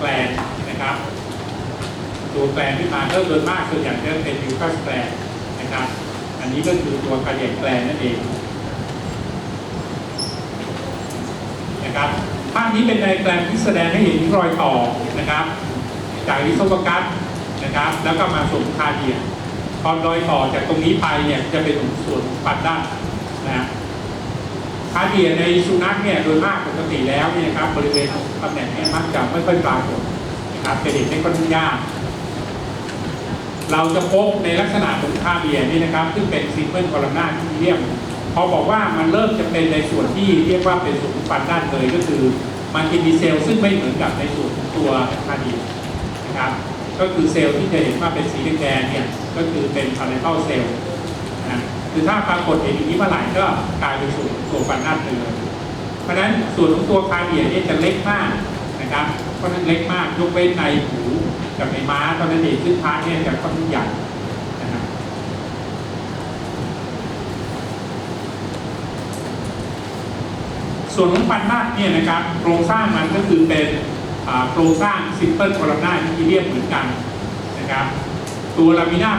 แกลนนะครับ ตัวแกลนขึ้นมาก็โดยมากส่วนใหญ่จะเป็นยูคัสแกลนนะครับ อันนี้ก็คือตัวกระเดียกแกลนนั่นเองนะครับภาพนี้เป็นไดแกรมที่แสดงให้เห็นรอยต่อนะครับ จากลิโซกัสนะครับ แล้วก็มาสู่คาเดียตอนรอยต่อจากตรงนี้ไปเนี่ยจะเป็นส่วนปัดด้านนะฮะ คาเดียในสุนัขเนี่ยโดยมากปกติแล้วเนี่ยนะครับบริเวณตำแหน่งนี้มักจะไม่ค่อยปรากฏนะครับจะเห็นได้ค่อนข้างยาก เราจะพบในลักษณะของคาเดียนี่นะครับ ซึ่งเป็นซิมเปิลคอลัมนาที่เรียมพอบอกว่ามันเริ่มจะเป็นในส่วนที่เรียกว่าเป็นส่วนของฟันด้านเลยก็คือมันจะมีเซลล์ซึ่งไม่เหมือนกับในส่วนตัวคาเดียนะครับก็คือเซลล์ที่จะเห็นว่าเป็นสีแดงเนี่ยก็คือเป็นพาราเทลเซลล์นะ คือถ้าปรากฏเห็นอย่างนี้เมื่อไหร่ก็กลายเป็นส่วนตัวฟันด้านไปเลยเพราะฉะนั้นส่วนของตัวคาเดียเนี่ยจะเล็กมากนะครับเพราะฉะนั้นเล็กมากยกเว้นในหูกับในม้าเท่านั้นเองซึ่งพาร์ทเนี่ยจะค่อนข้างใหญ่นะครับส่วนของฟันหน้าเนี่ยนะครับโครงสร้างมันก็คือเป็นโครงสร้างซิมเปิลคอลัมนาที่เรียบเหมือนกันนะครับ ตัวลามิน่า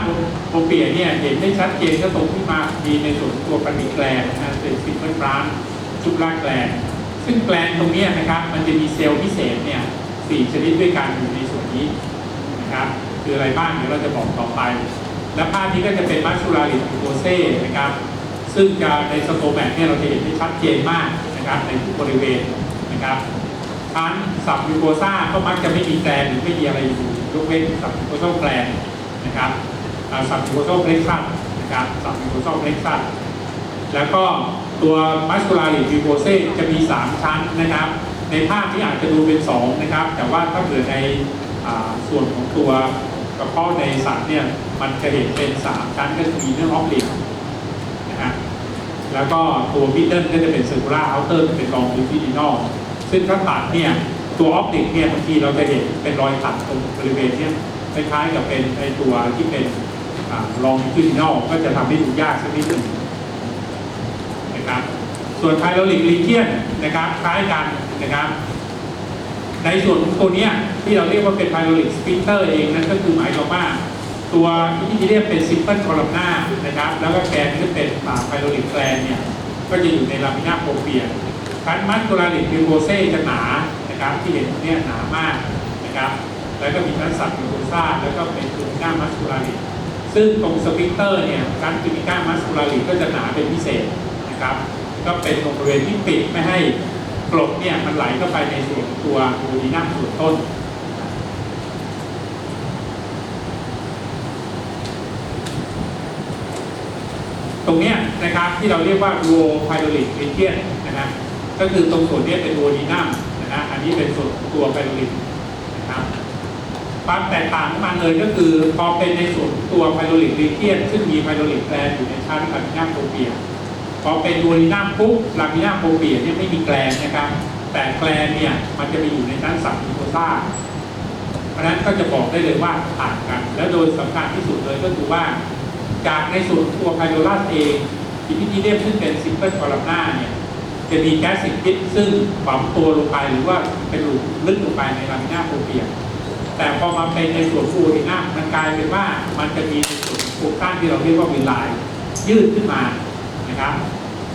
โปเปียเนี่ยเห็นได้ชัดเจนก็ตรงที่มามีในส่วนตัวปฏิแกลนนะเป็นซิมเปิลบรานจุบลาแกลนซึ่งแกลนตรงนี้นะครับมันจะมีเซลล์พิเศษเนี่ยสี่ชนิดด้วยกันอยู่ในส่วนนี้นะครับคืออะไรบ้างเดี๋ยวเราจะบอกต่อไป และภาพนี้ก็จะเป็นมัชชูราลิทูโกเซ่นะครับซึ่งจะในสโตแมกเนี่ยเราจะเห็นได้ชัดเจนมากนะครับในทุกบริเวณนะครับชั้นสับยูโกซ่าก็มักจะไม่มีแกลนหรือไม่มีอะไรอยู่ยกเว้นสับยูโกโซแกลน นะครับสับยูโกโซเพล็กซัสนะครับสับยูโกโซเพล็กซัสแล้วก็ตัวมัสคูลาริยูโกเซจะมี 3 ชั้นนะครับ ในภาพที่อาจจะดูเป็น 2 นะครับ แต่ว่าถ้าเกิดในส่วนของตัวกระเพาะในสัตว์เนี่ยมันจะเห็นเป็น 3 ชั้นก็คือมีเนื้อออฟลิกนะฮะแล้วก็ตัวมิดเดิลก็จะเป็น circular outer เทอร์เป็นรองลิฟิดินอลซึ่งถ้าตัดเนี่ยตัวออปติกเนี่ยบางทีเราจะเห็นเป็นรอยตัดตรงบริเวณเนี่ย คล้ายๆกับเป็นไอตัวที่เป็นรองลิฟิดินอลก็จะทำให้ดูยากสักนิดหนึ่งนะครับส่วนไพโรลิกลีเทียนนะครับคล้ายกันนะครับ ในส่วนของตัวเนี้ยที่เราเรียกว่าเป็นไพโรลิกสปิเตอร์เองนั่นก็คือหมายความว่าตัวที่เรียกเป็นซิมเปิลคอลัมนานะครับ แล้วก็แกนที่เป็นไพโรลิกแกลนเนี่ยก็จะอยู่ในลามินาโปรเปียคันมัสคูลาริกมิวโบเซ่จะหนานะครับที่เห็นตรงเนี้ยหนามากนะครับ แล้วก็มีชั้นสับ มิวโบซ่าแล้วก็เป็นจูนิก้ามัสคูลาริซึ่งตรงสปิเตอร์เนี่ยการจูนิก้ามัสคูลาริก็จะหนาเป็นพิเศษนะครับ ก็เป็นตรงบริเวณที่ปิดไม่ให้กรดเนี่ยมันไหลเข้าไปในส่วนตัวดูดีนัมส่วนต้นตรงนี้นะครับที่เราเรียกว่ารูไพโรลิกเ e เทียนนะครับก็คือตรงส่วนนี้เป็นรูดีนัมนะฮะอันนี้เป็นส่วนตัวไพโรลิกนะครับ ความแตกต่างของมันเลยก็คือพอเป็นในส่วนตัวไพโรลิกเ e เทียนซึ่งมีไพโรลิกแกลนอยู่ในชั้นลามินาโปรเปียพอเป็นรูดีนัมปุ๊บลามินาโปรเปียเนี่ยไม่มีแกลนนะครับ แต่แกลนเนี่ยมันจะไปอยู่ในชั้นสับมิโคซ่าเพราะนั้นก็จะบอกได้เลยว่าต่างกัน และโดยสำคัญที่สุดเลยก็คือว่า จากในส่วนตัวไพโรลัสเองที่พิธีเรียกซึ่งเป็นซิมเปิลคอลัมนาเนี่ยจะมีแก๊สซิพิษซึ่งฝังตัวลงไปหรือว่าเป็นหลุมลึกลงไปในลามินาโปรเปีย แต่พอมาเป็นในส่วนฟูรินามันกลายเป็นว่ามันจะมีในส่วนโครงสร้างที่เราเรียกว่าวิลไลน์ยืดขึ้นมานะครับ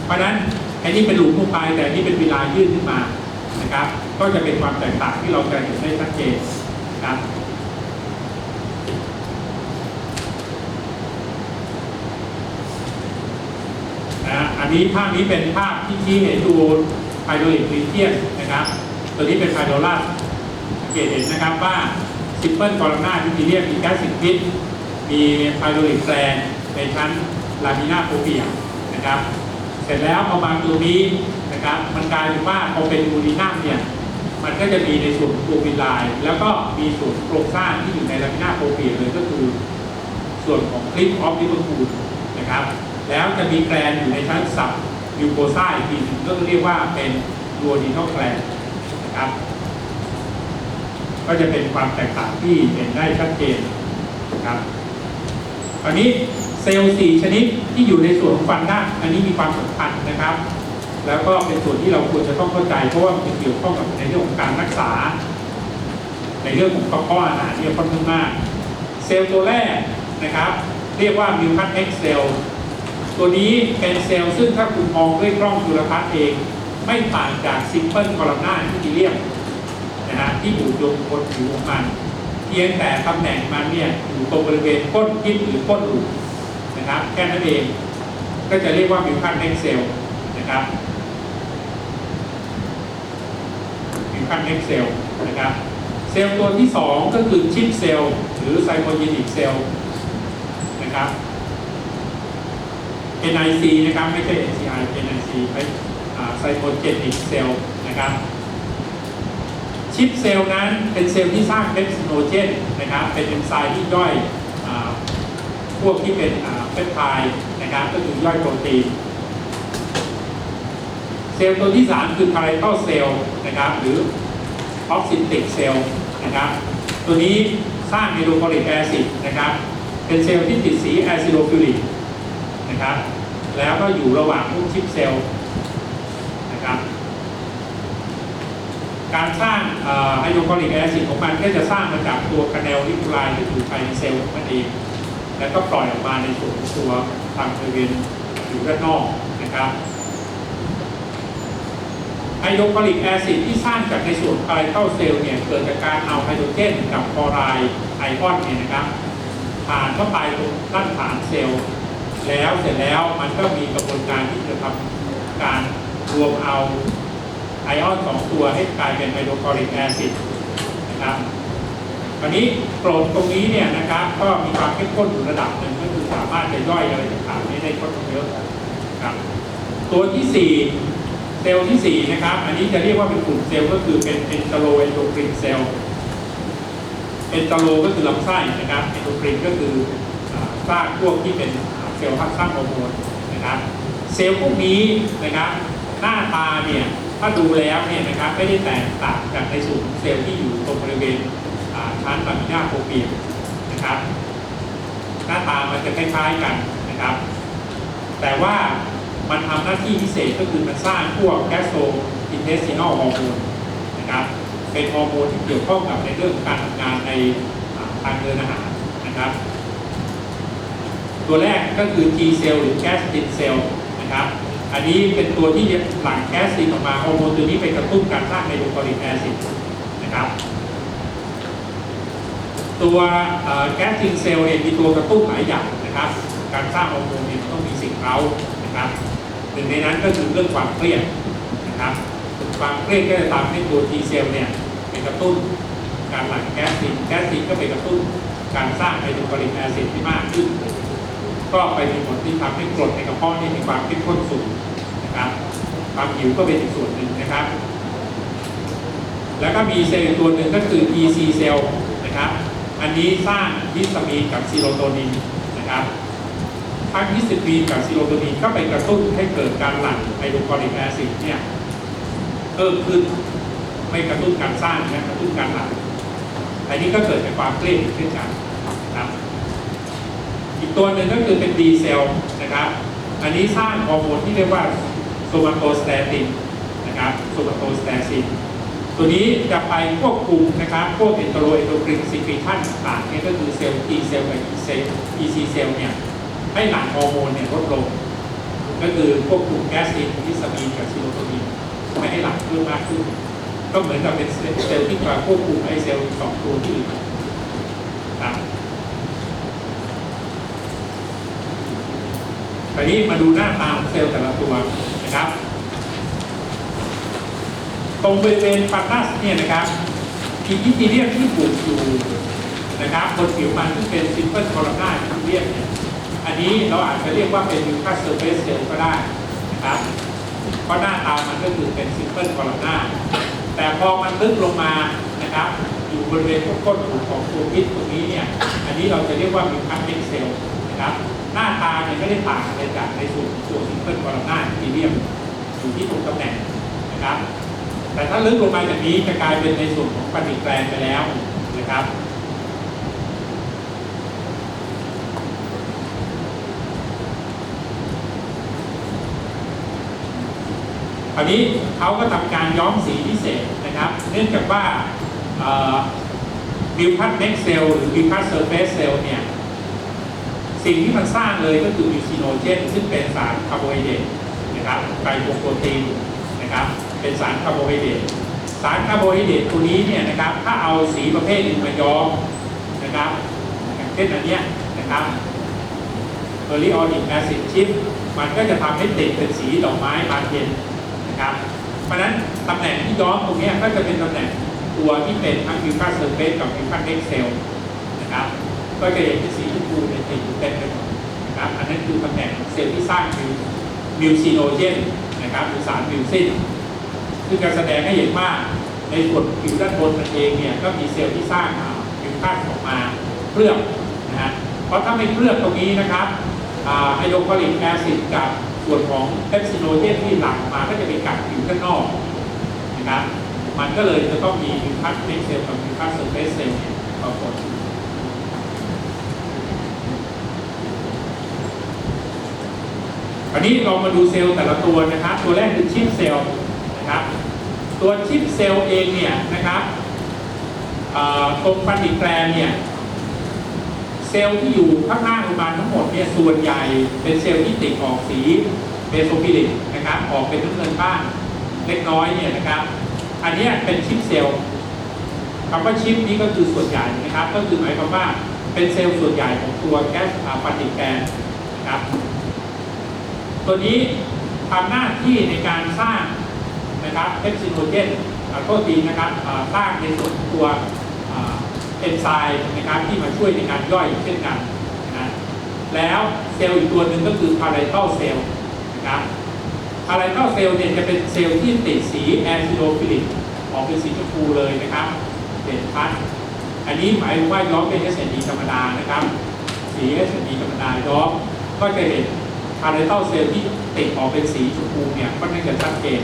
เพราะฉะนั้นอ้นี่เป็นหลุมลงไปแต่อันนี่เป็นวิลไลน์ยืดขึ้นมานะครับ ก็จะเป็นความแตกต่างที่เราจะเห็นได้ชัดเจนนะครับนะอันนี้ภาพนี้เป็นภาพที่ชี้เห็นดูไฮโดรลิกลีเทียนนะครับ ตัวนี้เป็นไฮโดรลัสสังเกตเห็นนะครับว่า ซิมเปิลคอลนาที่มีเรียกมีแก๊สสิพิษมีไฮโรลิกแกลนในชั้นลามินาโปรเปียนะครับเสร็จแล้วพอมางตัวนี้นะครับมันกลายเป็นว่าพอเป็นอูรีนัมเนี่ยมันก็จะมีในส่วนตัววิลไลน์แล้วก็มีส่วนโครงสร้างที่อยู่ในลามินาโปรเปียเลยก็คือ ส่วนของคลิปออฟลิเวอร์พูลนะครับแล้วจะมีแกลนอยู่ในชั้นสับยูโกซ่าอีกทีหนึงก็เรียกว่าเป็นดูดีนอลแกลนนะครับ ก็จะเป็นความแตกต่างที่เห็นได้ชัดเจนนะครับตอนนี้เซลล์สี่ชนิดที่อยู่ในส่วนของฟันหน้าอันนี้มีความสำคัญนะครับ แล้วก็เป็นส่วนที่เราควรจะต้องเข้าใจ เพราะว่ามันเกี่ยวข้องกับในเรื่องของการรักษา ในเรื่องของกระเพาะอาหารเนี่ยค่อนข้างมาก เซลล์ตัวแรกนะครับ เรียกว่ามิวคัสเอ็กเซลตัวนี้เป็นเซลล์ซึ่งถ้าคุณมองด้วยกล้องจุลทรรศน์เอง ไม่ต่างจากซิมเปิลคอลัมนาที่เรียม นะฮะที่อยู่ตรงบนผิวของมันเพียงแต่ตำแหน่งมันเนี่ยอยู่ตรงบริเวณก้นพิษหรือก้นหลุมนะครับแค่นั้นเองก็จะเรียกว่ามิวคัสเอ็กเซลนะครับมิวคัสเอ็กเซลนะครับเซลล์ตัวที่ 2 ก็คือชิปเซลล์หรือไซโคจินิกเซลล์นะครับ NIC นะครับ ไม่ใช่ NCI NIC เป็นไซโคเจนิกเซลล์นะครับ ชิปเซลล์นั้นเป็นเซลล์ที่สร้างเปปซิโนเจนนะครับเป็นเอนไซม์ที่ย่อยอพวกที่เป็นเปปไทด์นะครับก็คือย่อยโปรตีนเซลล์ตัวที่ 3 คือพารา t อลเซลล์นะครับหรือออกซิติกเซลล์นะครับตัวนี้สร้างไฮโดรคลอริกแอซิดนะครับเป็นเซลล์ที่ติดสีแอซิโดฟิลิกนะครับแล้วก็อยู่ระหว่างพวกชิปเซลล์นะครับ การสร้างไฮโดรคลอริกแอซิดของมันก็จะสร้างมาจากตัวคาเนลลิคูไลที่อยู่ภายในเซลล์ของมันเอง แล้วก็ปล่อยออกมาในส่วนของตัวทางบริเวณอยู่ด้านนอกนะครับไฮโดรคลอริกแอซิดที่สร้างจากในส่วนพาราเทลเซลล์เนี่ยเกิดจากการเอาไฮโดรเจนกับคลอไรด์ไอออนเนี่ยนะครับผ่านเข้าไปตรงด้านฐานเซลล์ แล้วเสร็จแล้วมันก็มีกระบวนการที่จะทำการรวมเอา ไอออนสองตัวให้กลายเป็นไฮโดรคลอริกแอซิดนะครับคราวนี้โปรดตรงนี้เนี่ยนะครับก็มีความเข้มข้นอยู่ระดับหนึ่งก็คือสามารถจะย่อยอะไรต่างๆนี้ได้ค่อนข้างเยอะนะครับตัวที่สี่เซลล์ที่สี่นะครับ อันนี้จะเรียกว่าเป็นกลุ่มเซลล์ก็คือเป็นเอนโทรเอนโดครินเซลล์เอนโทรก็คือลำไส้นะครับเอนโดครินก็คือสร้างพวกที่เป็นเซลล์พักสร้างฮอร์โมนนะครับ เซลล์พวกนี้นะครับหน้าตาเนี่ย ถ้าดูแล้วเนี่ยนะครับไม่ได้แตกต่างจากในส่วนของเซลล์ที่อยู่ตรงบริเวณอ่าชั้นลามินาโปรเปียนะครับ หน้าตามันจะคล้ายๆกันนะครับ แต่ว่ามันทำหน้าที่พิเศษก็คือมันสร้างพวกแกสโตอินเทสตินอลฮอร์โมนนะครับ เป็นฮอร์โมนที่เกี่ยวข้องกับในเรื่องของการทำงานในทางเดินอาหารนะครับ ตัวแรกก็คือ T เซลล์หรือแกสตินเซลล์นะครับ อันนี้เป็นตัวที่หลั่งแก๊สตินออกมาฮอร์โมนตัวนี้ไปกระตุ้นการสร้างไฮโดรคลอริกแอซิดนะครับตัวแก๊สตินเซลล์เนี่ยมีตัวกระตุ้นหลายอย่างนะครับ การสร้างฮอร์โมนเนี่ยมันต้องมีสิ่งเร้านะครับหนึ่งในนั้นก็คือเรื่องความเครียดนะครับความเครียดก็จะทำให้ตัว T เซลล์เนี่ยเป็นกระตุ้นการหลั่งแก๊สตินแก๊สตินก็ไปกระตุ้นการสร้างไฮโดรคลอริกแอซิดที่มากขึ้น ก็ไปมีผลที่ทำให้กรดในกระเพาะนี่มีความเข้มข้นสูงนะครับ ความหิวก็เป็นอีกส่วนหนึ่งนะครับ แล้วก็มีเซลล์ตัวหนึ่งก็คือ EC เซลล์นะครับ อันนี้สร้างฮิสตามีนกับซีโรโทนินนะครับทั้งฮิสตามีนกับซีโรโทนินก็ไปกระตุ้นให้เกิดการหลั่งไฮโดรคลอริกแอซิดเนี่ยเพิ่มขึ้นไม่กระตุ้นการสร้างนะกระตุ้นการหลั่งอันนี้ก็เกิดจากความเครียดอีกเช่นกันน อีกตัวหนึ่งก็คือเป็นดีเซลนะครับอันนี้สร้างฮอร์โมนที่เรียกว่าโซมาโตสเตตินนะครับโซมาโตสเตซินตัวนี้จะไปควบคุมนะครับพวกเอนโทรเอนโดครินซิฟิชันต่างๆเนี่ยก็คือเซลล์ T เซลล์กับ E เซลล์ EC เซลล์เนี่ยให้หลั่งฮอร์โมนเนี่ยลดลง ก็คือควบคุมแก๊สตินฮิสตามีนกับซีโรโทนินไม่ให้หลั่งเพิ่มมากขึ้น ก็เหมือนกับเป็นเซลล์ที่มาควบคุมไอเซลล์สองตัวที่อื่นครับ คราวนี้มาดูหน้าตาของเซลล์แต่ละตัวนะครับ ตรงบริเวณฟันนัสเนี่ยนะครับอีอิทีเรียมที่ปลูกอยู่นะครับบนผิวมันที่เป็นซิมเพิลคอลัมนาอิทีเรียมเนี่ยอันนี้เราอาจจะเรียกว่าเป็นมิวคัสเซอร์เฟสเซลล์ก็ได้นะครับเพราะหน้าตามันก็คือเป็นซิมเพิลคอลัมนาแต่พอมันลึกลงมานะครับอยู่บริเวณพวกก้นหูของตัวพิษตรงนี้เนี่ยอันนี้เราจะเรียกว่ามิวคัสเมกเซลล์นะครับ หน้าตาเนี่ยไม่ได้ต่างอะไรจากในส่วนของตัวซิมเพิลคอลัมนาอิทีเรียมอยู่ที่ตรงตำแหน่งนะครับ แต่ถ้าลึกลงมาจากนี้จะกลายเป็นในส่วนของปฏิแกรนไปแล้วนะครับคราวนี้เขาก็ทำการย้อมสีพิเศษนะครับ เนื่องจากว่าบิวคัสเน็กเซลหรือบิวคัสเซอร์เฟสเซลเนี่ย สิ่งที่มันสร้างเลยก็คือมิซีโนเจนซึ่งเป็นสารคาร์โบไฮเดรตนะครับไกลโปรตีนนะครับ เป็นสารคาร์โบไฮเดรตสารคาร์โบไฮเดรตตัวนี้เนี่ยนะครับ ถ้าเอาสีประเภทหนึ่งมาย้อมนะครับอย่างเช่นอันเนี้ยนะครับเออริออนิกแอซิดชิปมันก็จะทำให้ติดเป็นสีดอกไม้บานเย็นนะครับ เพราะฉะนั้นตำแหน่งที่ย้อมตรงนี้ก็จะเป็นตำแหน่งตัวที่เป็นทั้งฟิวคัสเซอร์เฟสกับฟิวคัสเน็กเซลนะครับ ก็จะเห็นเป็นสี ติดอยู่เต็มไปหมดนะครับอันนั้นคือตำแหน่งเซลล์ที่สร้างมิวมิวซีโนเจนนะครับหรือสารมิวซินซึ่งจะแสดงให้เห็นว่าในส่วนผิวด้านบนมันเองเนี่ยก็มีเซลล์ที่สร้างมิวคัสออกมาเคลือบนะฮะเพราะถ้าไม่เคลือบตรงนี้นะครับไฮโดรคลอริกแอซิดกับส่วนของเปปซิโนเจนที่หลั่งมาก็จะไปกัดผิวด้านนอกนะครับมันก็เลยจะต้องมีมิวคัสเน็กเซลล์กับมิวคัสเซอร์เฟสเซลเนี่ยปรากฏ อันนี้เรามาดูเซลล์แต่ละตัวนะครับ ตัวแรกคือชิปเซลล์นะครับ ตัวชิปเซลล์เองเนี่ยนะครับตรงฟันดิแกรนเนี่ยเซลล์ที่อยู่ข้างหน้าโรงพยาบาลทั้งหมดเนี่ยส่วนใหญ่เป็นเซลล์ที่ติดออกสีเบโซฟิลิกนะครับออกเป็นน้ำเงินบ้างเล็กน้อยเนี่ยนะครับ อันนี้เป็นชิปเซลล์คำว่าชิปนี้ก็คือส่วนใหญ่นะครับ ก็คือหมายความว่าเป็นเซลล์ส่วนใหญ่ของตัวแก๊สฟันดิแกรนนะครับ ตัวนี้ทำหน้าที่ในการสร้างนะครับเปปซิโนเจนโปรตีนนะครับสร้างในส่วนตัวเอนไซม์นะครับที่มาช่วยในการย่อยเช่นกันนะแล้วเซลล์อีกตัวหนึ่งก็คือพาราไทลเซลล์นะครับพาราไทลเซลล์เนี่ยจะเป็นเซลล์ที่ติดสีแอซิโดฟิลิกออกเป็นสีชมพูเลยนะครับเด่นชัดอันนี้หมายถึงว่าย้อมเป็น SND ธรรมดานะครับสี SND ธรรมดาย้อมก็จะเห็น พาราไทลเซลล์ที่ติดออกเป็นสีชมพูเนี่ยก็น่าจะชัดเจน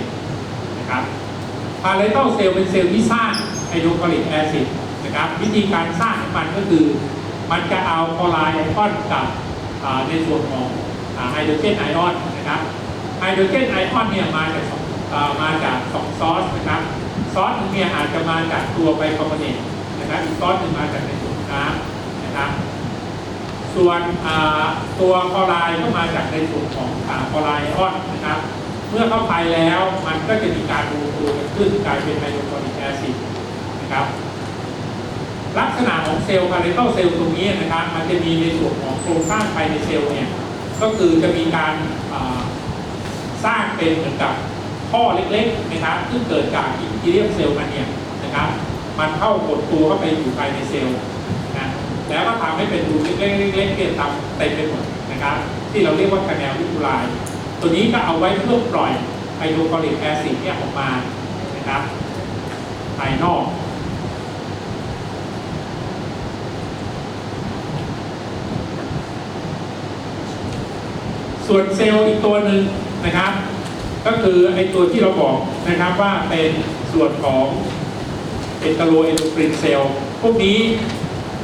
นะครับพาราไทลเซลล์เป็นเซลล์ที่สร้างไฮโดรคลอริกแอซิดนะครับวิธีการสร้างของมันก็คือ มันจะเอาคลอไรด์ไอออนกับในส่วนของไฮโดรเจนไอออนนะครับไฮโดรเจนไอออนเนี่ยมาจากสองมาจากสองซอสนะครับซอสหนึงเนี่ยอาจจะมาจากตัวไบคาร์บอเนตนะครับอีกซอสหนึ่งมาจากในส่วนน้ำนะครับ ส่วนตัวคลอไรด์ก็มาจากในส่วนของอ่าคลอไรด์อออนนะครับ เมื่อเข้าไปแล้วมันก็จะมีการรวมตัวกันขึ้นกลายเป็นไฮโดรคลอริกแอซิดนะครับ ลักษณะของเซลล์พาราไทลเซลล์ตรงนี้นะครับ มันจะมีในส่วนของโครงสร้างภายในเซลล์เนี่ยก็คือจะมีการสร้างเป็นเหมือนกับท่อเล็กๆนะครับซึ่งเกิดจากอินทีเรียมเซลล์มันเนี่ยนะครับ มันเข้ากดตัวเข้าไปอยู่ภายในเซลล์ แล้วก็ทำให้เป็นรูเล็กๆๆๆเต็มเต็มไปหมดนะครับ ที่เราเรียกว่าคะแนนวิทูไลน์ตัวนี้ก็เอาไว้เพื่อปล่อยไฮโดรคลอริกแอซิดเนี่ยออกมานะครับภายนอกส่วนเซลล์อีกตัวหนึ่งนะครับ ก็คือไอตัวที่เราบอกนะครับว่าเป็นส่วนของเอตโรเอนโดครินเซลล์พวกนี้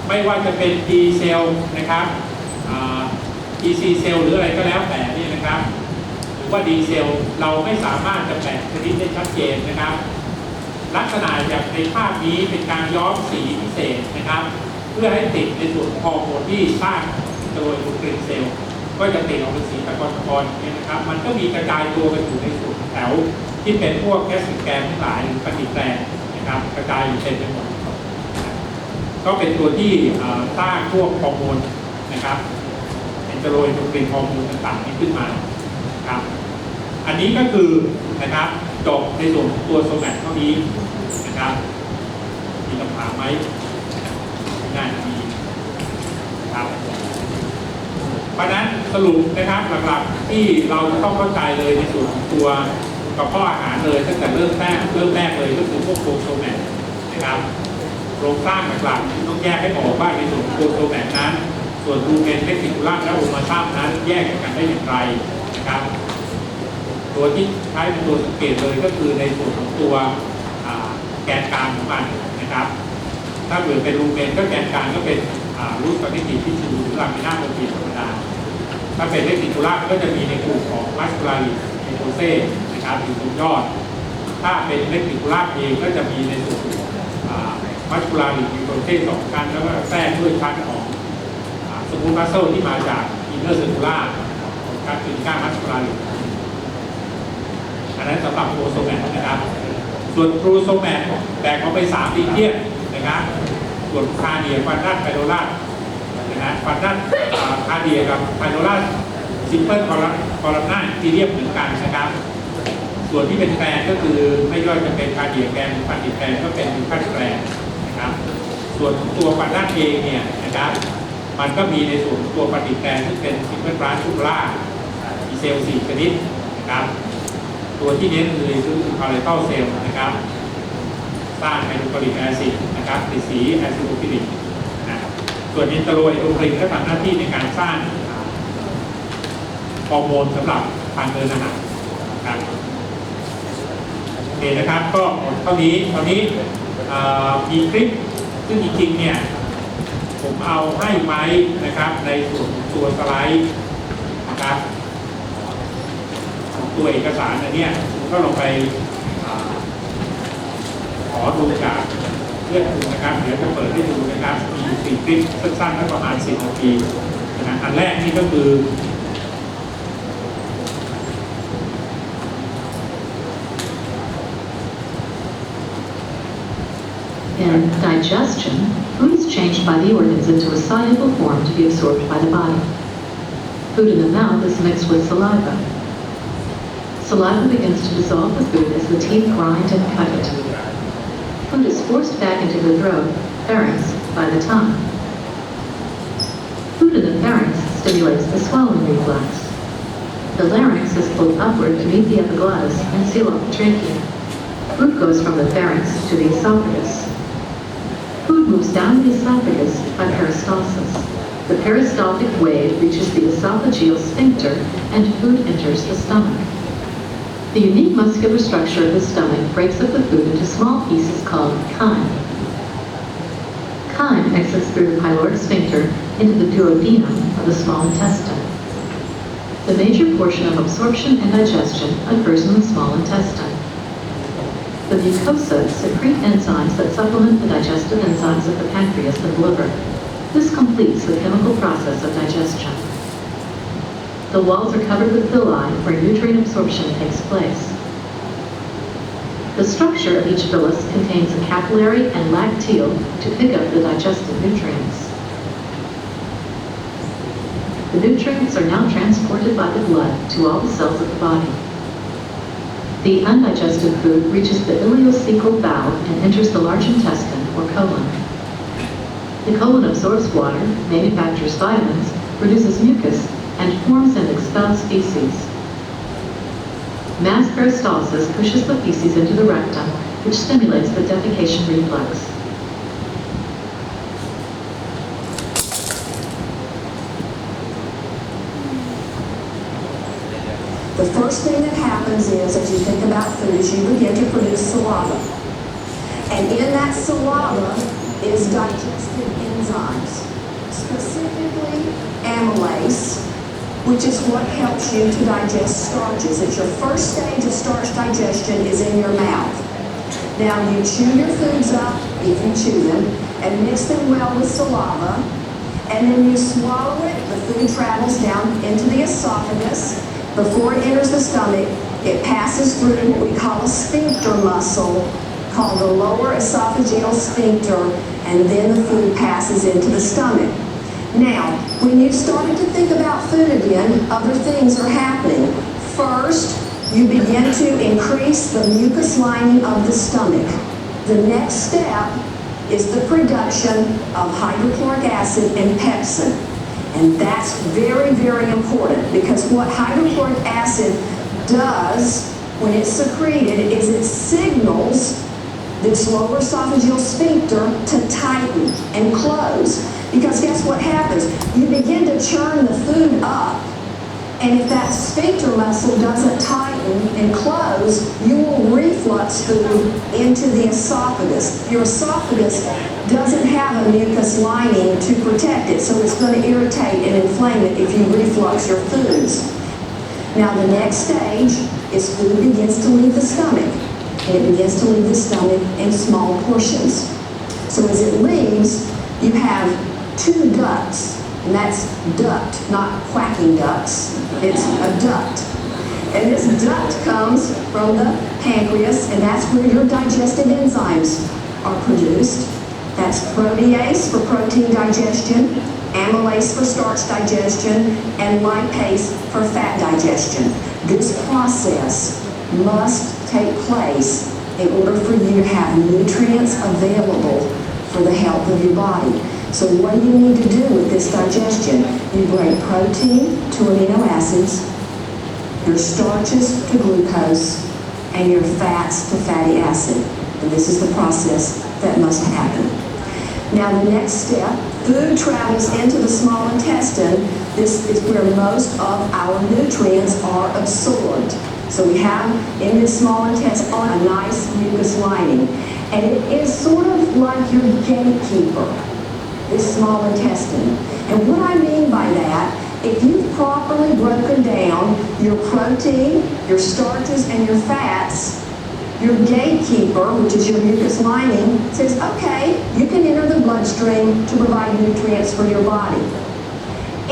ไม่ว่าจะเป็น T เซลล์นะครับ EC เซลล์หรืออะไรก็แล้วแต่นี่นะครับหรือว่า D เซลเราไม่สามารถจะแบ่งชนิดได้ชัดเจนนะครับ ลักษณะอย่างในภาพนี้เป็นการย้อมสีพิเศษนะครับ เพื่อให้ติดในส่วนของฮอร์โมนที่สร้างโดยบุคลินเซลล์ก็จะติดออกเป็นสีตะกอนตะกอนอย่างนี้ยนะครับ มันก็มีกระจายตัวกันอยู่ในส่วนแถว ที่เป็นพวกแกสแกนทั้งหลายหรือปฏิแปรนะครับ กระจายอยู่เต็มไปหมด ก็เป็นตัวที่เอ่อสร้างพวกฮอร์โมนนะครับเอนโตรเอนโดรฟินฮอร์โมนต่างๆนี้ขึ้นมาครับอันนี้ก็คือนะครับจบในส่วนของตัวโซแมตเท่านี้นะครับมีคำถามไหมน่าจะมีครับเพราะนั้นสรุปนะครับหลักๆที่เราต้องเข้าใจเลยในส่วนของตัวกระเพาะอาหารเลยตั้งแต่เริ่มแรกเริ่มแรกเลยก็คือพวกโปรโซแมตนะครับ โครงสร้างหลักๆต้องแยกให้ออกว่าในส่วนของโปรโซแมตนั้น ส่วนรูเมนเทคนิคูลัมและโอมาซัมนั้นแยกกันได้อย่างไรนะครับ ตัวที่ใช้เป็นตัวสังเกตเลยก็คือในส่วนของตัวแกนกลางของมันนะครับ ถ้าเกิดเป็นรูเมนก็แกนกลางก็เป็นรูทสถิติที่ชูหรือลามิน่าโปรตีนธรรมดาถ้าเป็นเลติคูล่าก็จะมีในกลุ่มของมัสคลาริเอโทเซนะครับอยู่ตรงยอด ถ้าเป็นเลติคูล่าเองก็จะมีในส่วนของ มัสคูลาริมีโปรเทสสองชั้นแล้วก็แทรกด้วยชั้นของสมูทมัสเซลที่มาจากอินเนอร์เซอร์คูล่าการถึงก้ามัสคูลาริอันนั้นสำหรับโคโซแมทนะครับ ส่วนครูโซแมทแบ่งออกไปสามดีเทียนนะครับส่วนคาเดียฟันดัตไพโรลานะฮะฟันดัตคาเดียกับไพโรลาซิมเปิลคอลัมคอลัมนาทีเรียบเหมือนกันนะครับส่วนที่เป็นแกรนก็คือไม่ย่อยจะเป็นคาเดียแกรนฟันดิแกรนก็เป็นคัสแกรน ส่วนตัวฟันดัตเองเนี่ยนะครับมันก็มีในส่วนตัวฟันดิแกรนซึ่เป็นซิมเปิลบรานชูล่ามีเซลล์สี่ชนิดนะครับ ตัวที่เน้นเลยคือพาราเตลเซลล์นะครับ สร้างไฮโดรคลอริกแอซิดนะครับติดสีแอซิโดฟิลิกนะส่วนอินเตอร์โลไอโอคลินก็ทำหน้าที่ในการสร้างฮอร์โมนสำหรับทางเดินอาหารนะครับโอเคนะครับก็หมดเท่านี้ตอนนี้มีคลิป ซึ่งจริงๆเนี่ยผมเอาให้ไว้นะครับในส่วนตัวสไลด์นะครับตัวเอกสารอันเนี้ยก็ลองไปอขอดูจากเพื่อนคุณนะครับเดี๋ยวจะเปิดให้ดูนะครับมีสี่คลิปสั้นๆแล้วประมาณสิบนาทีนะฮะอันแรกนี่ก็คือ In digestion, food is changed by the organs into a soluble form to be absorbed by the body. Food in the mouth is mixed with saliva. Saliva begins to dissolve the food as the teeth grind and cut it. Food is forced back into the throat, pharynx, by the tongue. Food in the pharynx stimulates the swallowing reflex. The larynx is pulled upward to meet the epiglottis and seal off the trachea. Food goes from the pharynx to the esophagus. Food moves down the esophagus by peristalsis. The peristaltic wave reaches the esophageal sphincter and food enters the stomach. The unique muscular structure of the stomach breaks up the food into small pieces called chyme. Chyme exits through the pyloric sphincter into the duodenum of the small intestine. The major portion of absorption and digestion occurs in the small intestine. The mucosa secrete enzymes that supplement the digestive enzymes of the pancreas and liver. This completes the chemical process of digestion. The walls are covered with villi where nutrient absorption takes place. The structure of each villus contains a capillary and lacteal to pick up the digested nutrients. The nutrients are now transported by the blood to all the cells of the body. The undigested food reaches the ileocecal valve and enters the large intestine or colon. The colon absorbs water, manufactures vitamins, produces mucus, and forms and expels feces. Mass peristalsis pushes the feces into the rectum, which stimulates the defecation reflex. The first thing that happens is, as you think about foods, you begin to produce saliva. And in that saliva is digestive enzymes, specifically amylase, which is what helps you to digest starches. It's your first stage of starch digestion is in your mouth. Now you chew your foods up, if you chew them, and mix them well with saliva, and then you swallow it. The food travels down into the esophagus. Before it enters the stomach, it passes through what we call a sphincter muscle called the lower esophageal sphincter, and then the food passes into the stomach. Now, when you started to think about food again, other things are happening. First, you begin to increase the mucus lining of the stomach. The next step is the production of hydrochloric acid and pepsin. And that's very, very important because what hydrochloric acid does when it's secreted is it signals this lower esophageal sphincter to tighten and close. Because guess what happens? You begin to churn the food up, and if that sphincter muscle doesn't tighten and close, you will food into the esophagus. Your esophagus doesn't have a mucus lining to protect it, so it's going to irritate and inflame it if you reflux your foods. Now, the next stage is food begins to leave the stomach, and it begins to leave the stomach in small portions. So as it leaves, you have two ducts, and that's duct, not quacking ducks. It's a duct. And this duct comes from the pancreas, and that's where your digestive enzymes are produced. That's protease for protein digestion, amylase for starch digestion, and lipase for fat digestion. This process must take place in order for you to have nutrients available for the health of your body. So what do you need to do with this digestion? You break protein to amino acids, your starches to glucose, and your fats to fatty acid. And this is the process that must happen. Now, the next step, food travels into the small intestine. This is where most of our nutrients are absorbed. So we have in this small intestine a nice mucus lining. And it is sort of like your gatekeeper, this small intestine. And what I mean by that, if you've properly broken down your protein, your starches, and your fats, your gatekeeper, which is your mucus lining, says, okay, you can enter the bloodstream to provide nutrients for your body.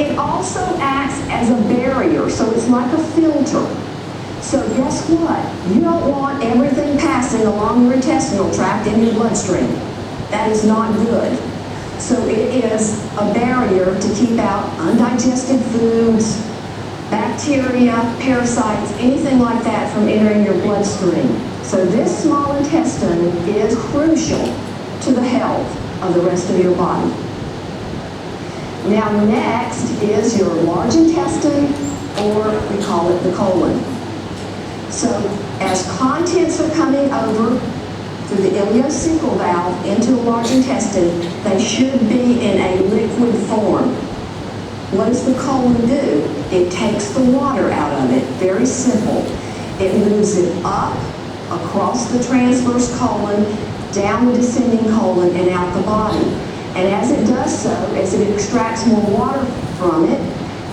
It also acts as a barrier, so it's like a filter. So guess what? You don't want everything passing along your intestinal tract in your bloodstream. That is not good. So it is a barrier to keep out undigested foods, bacteria, parasites, anything like that from entering your bloodstream. So this small intestine is crucial to the health of the rest of your body. Now next is your large intestine, or we call it the colon. So as contents are coming over through the ileocecal valve into the large intestine, they should be in a liquid form. What does the colon do? It takes the water out of it. Very simple. It moves it up across the transverse colon, down the descending colon, and out the body. And as it does so, as it extracts more water from it,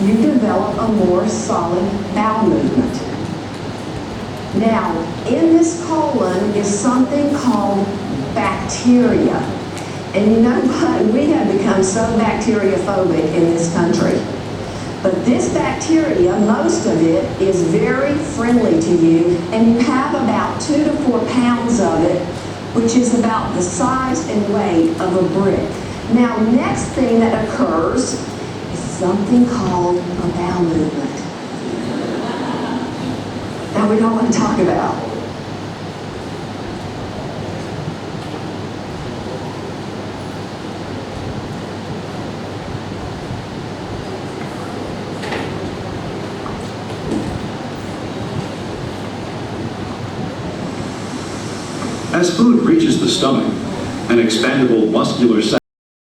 you develop a more solid bowel movement. Now, in this colon is something called bacteria. And you know what? We have become so bacteriophobic in this country. But this bacteria, most of it, is very friendly to you, and you have about two to four pounds of it, which is about the size and weight of a brick. Now, next thing that occurs is something called a bowel movement that we don't want to talk about. As food reaches the stomach, an expandable muscular